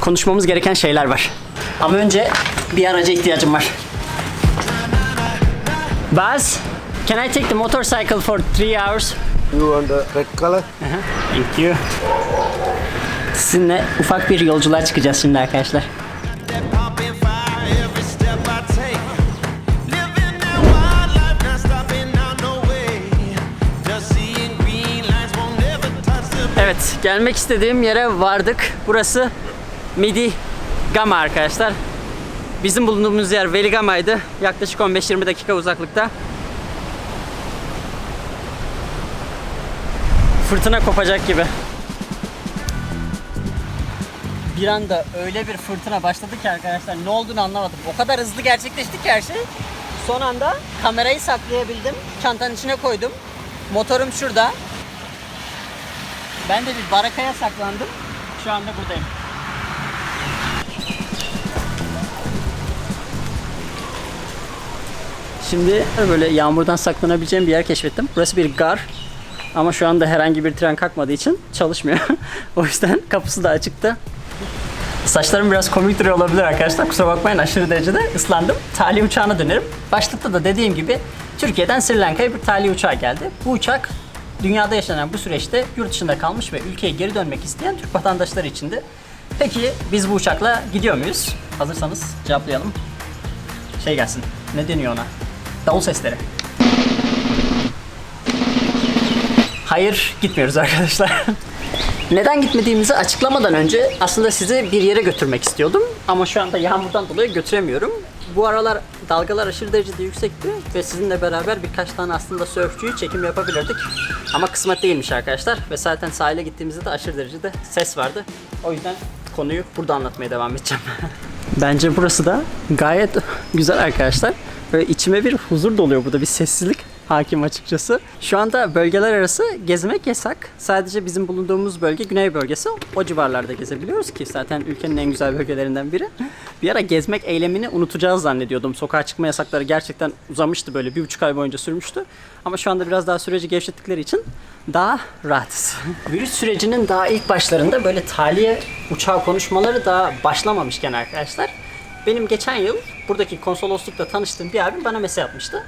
konuşmamız gereken şeyler var. Ama önce bir araca ihtiyacım var. Buzz, can I take the motorcycle for three hours? You want the red color? Thank you. Sizinle ufak bir yolculuğa çıkacağız şimdi arkadaşlar. Evet, gelmek istediğim yere vardık. Burası Midi Gama arkadaşlar. Bizim bulunduğumuz yer Veligama'ydı. Yaklaşık 15-20 dakika uzaklıkta. Fırtına kopacak gibi. Bir anda öyle bir fırtına başladı ki arkadaşlar ne olduğunu anlamadım. O kadar hızlı gerçekleşti ki her şey. Son anda kamerayı saklayabildim. Çantanın içine koydum. Motorum şurada. Ben de bir barakaya saklandım. Şu anda buradayım. Şimdi böyle yağmurdan saklanabileceğim bir yer keşfettim. Burası bir gar. Ama şu anda herhangi bir tren kalkmadığı için çalışmıyor. o yüzden kapısı da açıktı. Saçlarım biraz komik duruyor olabilir arkadaşlar. Kusura bakmayın aşırı derecede ıslandım. Tali uçağına dönerim. Başlıkta da dediğim gibi Türkiye'den Sri Lanka'ya bir tali uçağı geldi. Bu uçak dünyada yaşanan bu süreçte yurt dışında kalmış ve ülkeye geri dönmek isteyen Türk vatandaşları içindi. Peki biz bu uçakla gidiyor muyuz? Hazırsanız cevaplayalım. Şey gelsin. Ne deniyor ona? Davul sesleri. Hayır gitmiyoruz arkadaşlar. Neden gitmediğimizi açıklamadan önce aslında sizi bir yere götürmek istiyordum. Ama şu anda yağmurdan dolayı götüremiyorum. Bu aralar dalgalar aşırı derecede yüksekti ve sizinle beraber birkaç tane aslında sörfçüyü çekim yapabilirdik. Ama kısmet değilmiş arkadaşlar ve zaten sahile gittiğimizde de aşırı derecede ses vardı. O yüzden konuyu burada anlatmaya devam edeceğim. Bence burası da gayet güzel arkadaşlar. Böyle içime bir huzur doluyor burada bir sessizlik hakim açıkçası. Şu anda bölgeler arası gezmek yasak. Sadece bizim bulunduğumuz bölge güney bölgesi. O civarlarda gezebiliyoruz ki zaten ülkenin en güzel bölgelerinden biri. Bir ara gezmek eylemini unutacağız zannediyordum. Sokağa çıkma yasakları gerçekten uzamıştı böyle bir buçuk ay boyunca sürmüştü. Ama şu anda biraz daha süreci gevşettikleri için daha rahatız. Virüs sürecinin daha ilk başlarında böyle taliye uçağı konuşmaları daha başlamamışken arkadaşlar benim geçen yıl buradaki konsoloslukla tanıştığım bir abim bana mesaj atmıştı.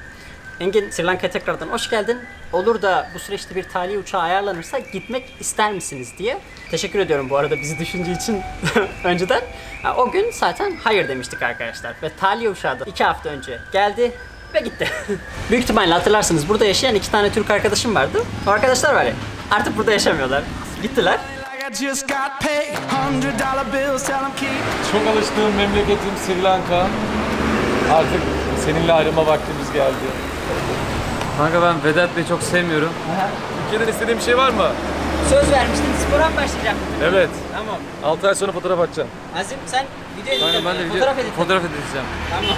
Engin Sri Lanka'ya tekrardan hoş geldin. Olur da bu süreçte bir tali uçağı ayarlanırsa gitmek ister misiniz diye. Teşekkür ediyorum bu arada bizi düşündüğü için önceden. Ha, O gün zaten hayır demiştik arkadaşlar. Ve tali uçağı da iki hafta önce geldi ve gitti. Büyük ihtimalle hatırlarsınız burada yaşayan iki tane Türk arkadaşım vardı. O arkadaşlar var ya artık burada yaşamıyorlar. Gittiler. Çok alıştığım memleketim Sri Lanka. Artık seninle ayrılma vaktimiz geldi. Kanka ben Vedat Bey'i çok sevmiyorum. Ülkeden istediğin bir şey var mı? Söz vermiştin spora mı başlayacağım? Evet. Tamam. 6 ay sonra fotoğraf atacağım. Azim sen video edit Kanka ben de video, fotoğraf edit. fotoğraf edeceğim. Tamam.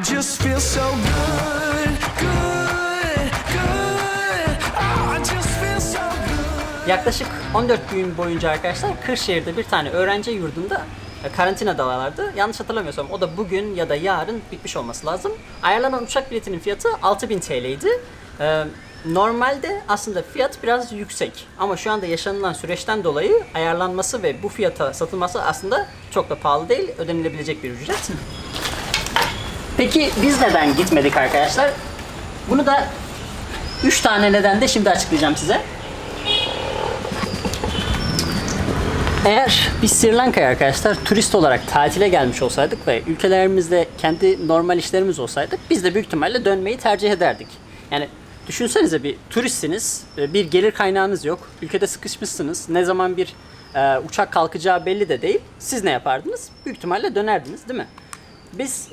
I just feel so good, good, good. Oh, I just feel so good. Yaklaşık 14 gün boyunca arkadaşlar Kırşehir'de bir tane öğrenci yurdunda karantinadalardı. Yanlış hatırlamıyorsam o da bugün ya da yarın bitmiş olması lazım. Ayarlanan uçak biletinin fiyatı 6000 TL'ydi. Ee, normalde aslında fiyat biraz yüksek ama şu anda yaşanılan süreçten dolayı ayarlanması ve bu fiyata satılması aslında çok da pahalı değil, ödenilebilecek bir ücret. Peki biz neden gitmedik arkadaşlar? Bunu da 3 tane neden de şimdi açıklayacağım size. Eğer biz Sri Lanka'ya arkadaşlar turist olarak tatile gelmiş olsaydık ve ülkelerimizde kendi normal işlerimiz olsaydı biz de büyük ihtimalle dönmeyi tercih ederdik. Yani düşünsenize bir turistsiniz, e, bir gelir kaynağınız yok, ülkede sıkışmışsınız, ne zaman bir e, uçak kalkacağı belli de değil. Siz ne yapardınız? Büyük ihtimalle dönerdiniz değil mi? Biz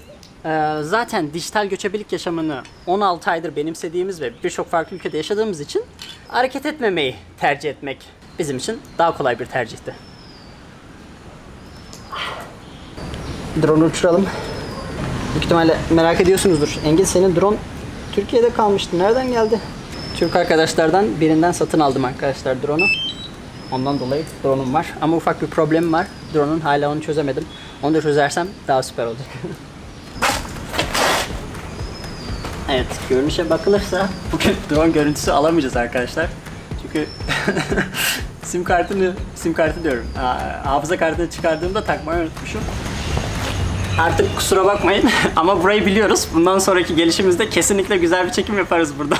e, zaten dijital göçebelik yaşamını 16 aydır benimsediğimiz ve birçok farklı ülkede yaşadığımız için hareket etmemeyi tercih etmek bizim için daha kolay bir tercihti. Drone uçuralım. Büyük ihtimalle merak ediyorsunuzdur. Engin senin drone Türkiye'de kalmıştı. Nereden geldi? Türk arkadaşlardan birinden satın aldım arkadaşlar drone'u. Ondan dolayı drone'um var. Ama ufak bir problemim var. Drone'un hala onu çözemedim. Onu da çözersem daha süper olacak. evet, görünüşe bakılırsa bugün drone görüntüsü alamayacağız arkadaşlar. Çünkü sim kartını, sim kartı diyorum. Aa, hafıza kartını çıkardığımda takmayı unutmuşum. Artık kusura bakmayın ama burayı biliyoruz. Bundan sonraki gelişimizde kesinlikle güzel bir çekim yaparız burada.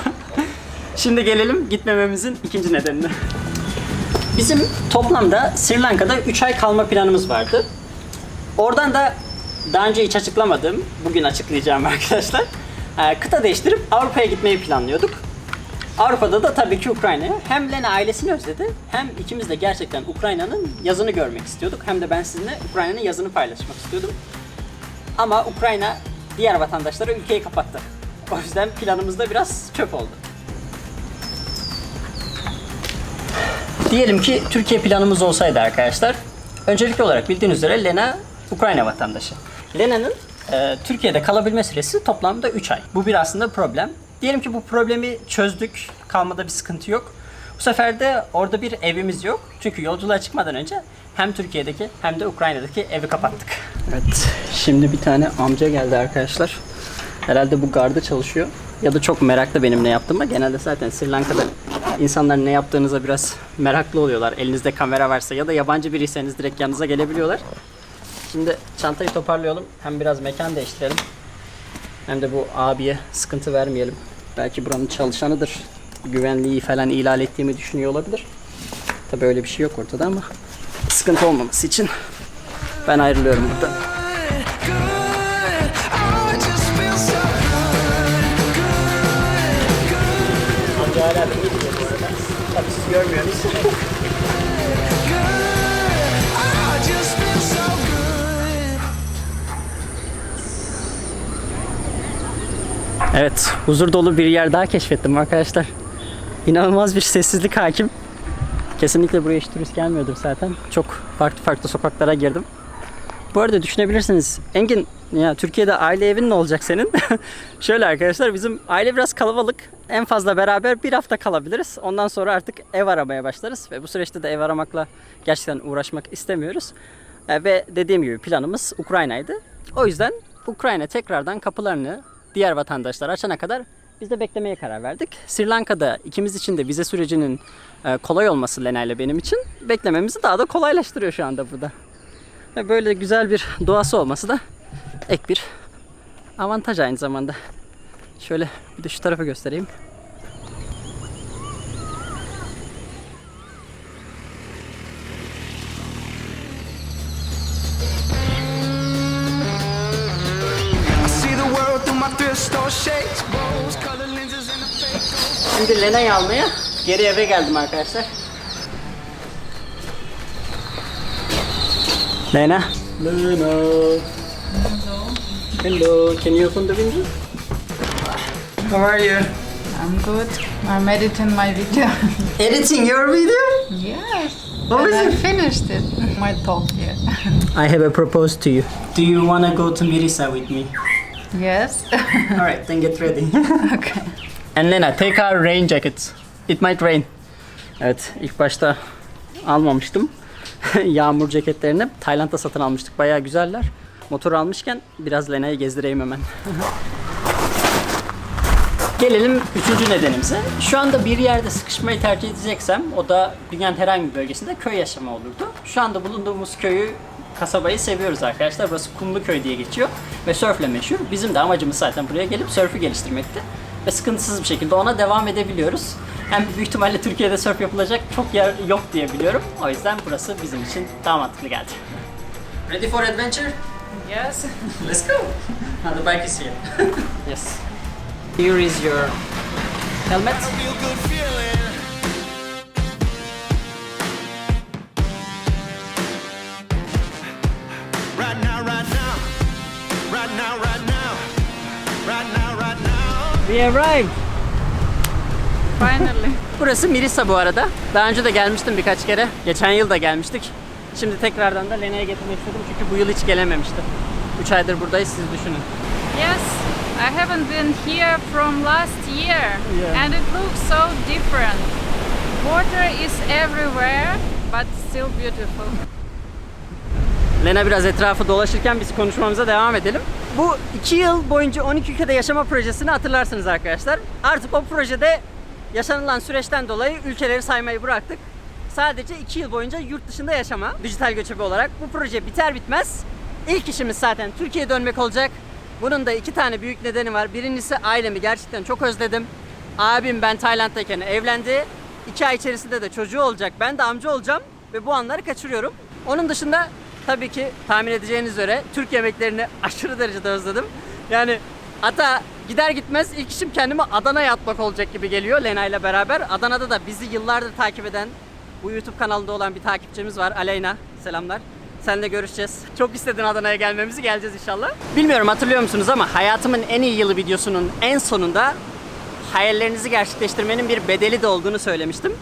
Şimdi gelelim gitmememizin ikinci nedenine. Bizim toplamda Sri Lanka'da 3 ay kalma planımız vardı. Oradan da daha önce hiç açıklamadığım, bugün açıklayacağım arkadaşlar. e, Kıta değiştirip Avrupa'ya gitmeyi planlıyorduk. Avrupa'da da tabii ki Ukrayna'ya. Hem Lena ailesini özledi, hem ikimiz de gerçekten Ukrayna'nın yazını görmek istiyorduk. Hem de ben sizinle Ukrayna'nın yazını paylaşmak istiyordum. Ama Ukrayna diğer vatandaşlara ülkeyi kapattı. O yüzden planımız da biraz çöp oldu. Diyelim ki Türkiye planımız olsaydı arkadaşlar. Öncelikli olarak bildiğiniz üzere Lena Ukrayna vatandaşı. Lena'nın e, Türkiye'de kalabilme süresi toplamda 3 ay. Bu bir aslında problem. Diyelim ki bu problemi çözdük. Kalmada bir sıkıntı yok. Bu sefer de orada bir evimiz yok. Çünkü yolculuğa çıkmadan önce hem Türkiye'deki hem de Ukrayna'daki evi kapattık. Evet. Şimdi bir tane amca geldi arkadaşlar. Herhalde bu garda çalışıyor. Ya da çok meraklı benim ne yaptığıma. Genelde zaten Sri Lanka'da insanlar ne yaptığınıza biraz meraklı oluyorlar. Elinizde kamera varsa ya da yabancı biriyseniz direkt yanınıza gelebiliyorlar. Şimdi çantayı toparlayalım. Hem biraz mekan değiştirelim. Hem de bu abiye sıkıntı vermeyelim. Belki buranın çalışanıdır. Güvenliği falan ihlal ettiğimi düşünüyor olabilir. Tabii öyle bir şey yok ortada ama sıkıntı olmaması için ben ayrılıyorum buradan. Evet, huzur dolu bir yer daha keşfettim arkadaşlar. İnanılmaz bir sessizlik hakim. Kesinlikle buraya hiç turist gelmiyordur zaten. Çok farklı farklı sokaklara girdim. Bu arada düşünebilirsiniz. Engin, ya Türkiye'de aile evin ne olacak senin? Şöyle arkadaşlar bizim aile biraz kalabalık. En fazla beraber bir hafta kalabiliriz. Ondan sonra artık ev aramaya başlarız. Ve bu süreçte de ev aramakla gerçekten uğraşmak istemiyoruz. E, Ve dediğim gibi planımız Ukrayna'ydı. O yüzden Ukrayna tekrardan kapılarını diğer vatandaşlar açana kadar biz de beklemeye karar verdik. Sri Lanka'da ikimiz için de vize sürecinin e, kolay olması Lena ile benim için beklememizi daha da kolaylaştırıyor şu anda burada. Böyle güzel bir doğası olması da ek bir avantaj aynı zamanda. Şöyle bir de şu tarafa göstereyim. I Şimdi Lena'yı almaya geri eve geldim arkadaşlar. Lena. Lena. Hello. Can you open the window? How are you? I'm good. I'm editing my video. Editing your video? yes. What and is I it? finished it. My talk here. I have a propose to you. Do you wanna go to Mirisa with me? yes. Alright, then get ready. okay. And Lena, take our rain jackets. It might rain. Evet, ilk başta almamıştım. Yağmur ceketlerini Tayland'da satın almıştık. Bayağı güzeller. Motor almışken biraz Lena'yı gezdireyim hemen. Gelelim üçüncü nedenimize. Şu anda bir yerde sıkışmayı tercih edeceksem o da dünyanın herhangi bir bölgesinde köy yaşamı olurdu. Şu anda bulunduğumuz köyü, kasabayı seviyoruz arkadaşlar. Burası Kumluköy diye geçiyor ve sörfle meşhur. Bizim de amacımız zaten buraya gelip sörfü geliştirmekti. Ve sıkıntısız bir şekilde ona devam edebiliyoruz. Hem büyük ihtimalle Türkiye'de sörf yapılacak çok yer yok diye biliyorum. O yüzden burası bizim için daha mantıklı geldi. Ready for adventure? Yes. Let's go. Now the bike is here. yes. Here is your helmet. We arrived. Finally. Burası Mirisa bu arada. Daha önce de gelmiştim birkaç kere. Geçen yıl da gelmiştik. Şimdi tekrardan da Lena'ya getirmek istedim çünkü bu yıl hiç gelememişti. 3 aydır buradayız siz düşünün. yes. I haven't been here from last year, Yeah. and it looks so different. Water is everywhere, but still beautiful. Lena biraz etrafı dolaşırken biz konuşmamıza devam edelim. Bu 2 yıl boyunca 12 ülkede yaşama projesini hatırlarsınız arkadaşlar. Artık o projede yaşanılan süreçten dolayı ülkeleri saymayı bıraktık. sadece 2 yıl boyunca yurt dışında yaşama dijital göçebe olarak. Bu proje biter bitmez ilk işimiz zaten Türkiye'ye dönmek olacak. Bunun da iki tane büyük nedeni var. Birincisi ailemi gerçekten çok özledim. Abim ben Tayland'dayken evlendi. İki ay içerisinde de çocuğu olacak. Ben de amca olacağım ve bu anları kaçırıyorum. Onun dışında tabii ki tahmin edeceğiniz üzere Türk yemeklerini aşırı derecede özledim. Yani hatta gider gitmez ilk işim kendime Adana'ya atmak olacak gibi geliyor Lena ile beraber. Adana'da da bizi yıllardır takip eden bu YouTube kanalında olan bir takipçimiz var Aleyna. Selamlar. Seninle görüşeceğiz. Çok istedin Adana'ya gelmemizi. Geleceğiz inşallah. Bilmiyorum hatırlıyor musunuz ama hayatımın en iyi yılı videosunun en sonunda hayallerinizi gerçekleştirmenin bir bedeli de olduğunu söylemiştim.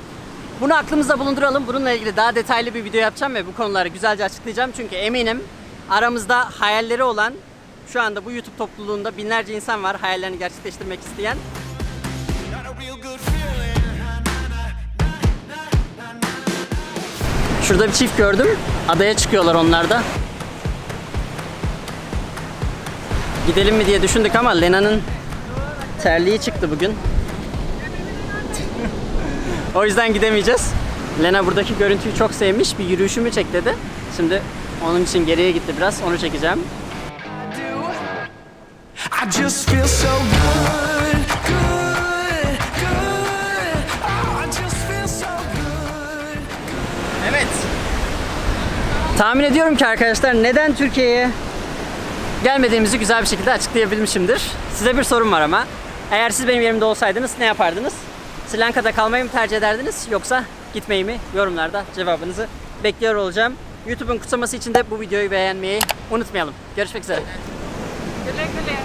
Bunu aklımızda bulunduralım. Bununla ilgili daha detaylı bir video yapacağım ve bu konuları güzelce açıklayacağım. Çünkü eminim aramızda hayalleri olan şu anda bu YouTube topluluğunda binlerce insan var hayallerini gerçekleştirmek isteyen. Şurada bir çift gördüm. Adaya çıkıyorlar onlar da. Gidelim mi diye düşündük ama Lena'nın terliği çıktı bugün. O yüzden gidemeyeceğiz. Lena buradaki görüntüyü çok sevmiş. Bir yürüyüşümü çek dedi. Şimdi onun için geriye gitti biraz. Onu çekeceğim. I just feel so good, good, good. Oh, I just feel so good. Evet. Tahmin ediyorum ki arkadaşlar neden Türkiye'ye gelmediğimizi güzel bir şekilde açıklayabilmişimdir. Size bir sorum var ama. Eğer siz benim yerimde olsaydınız ne yapardınız? Sri Lanka'da kalmayı mı tercih ederdiniz yoksa gitmeyi mi? Yorumlarda cevabınızı bekliyor olacağım. YouTube'un kutsaması için de bu videoyu beğenmeyi unutmayalım. Görüşmek üzere. Güle güle.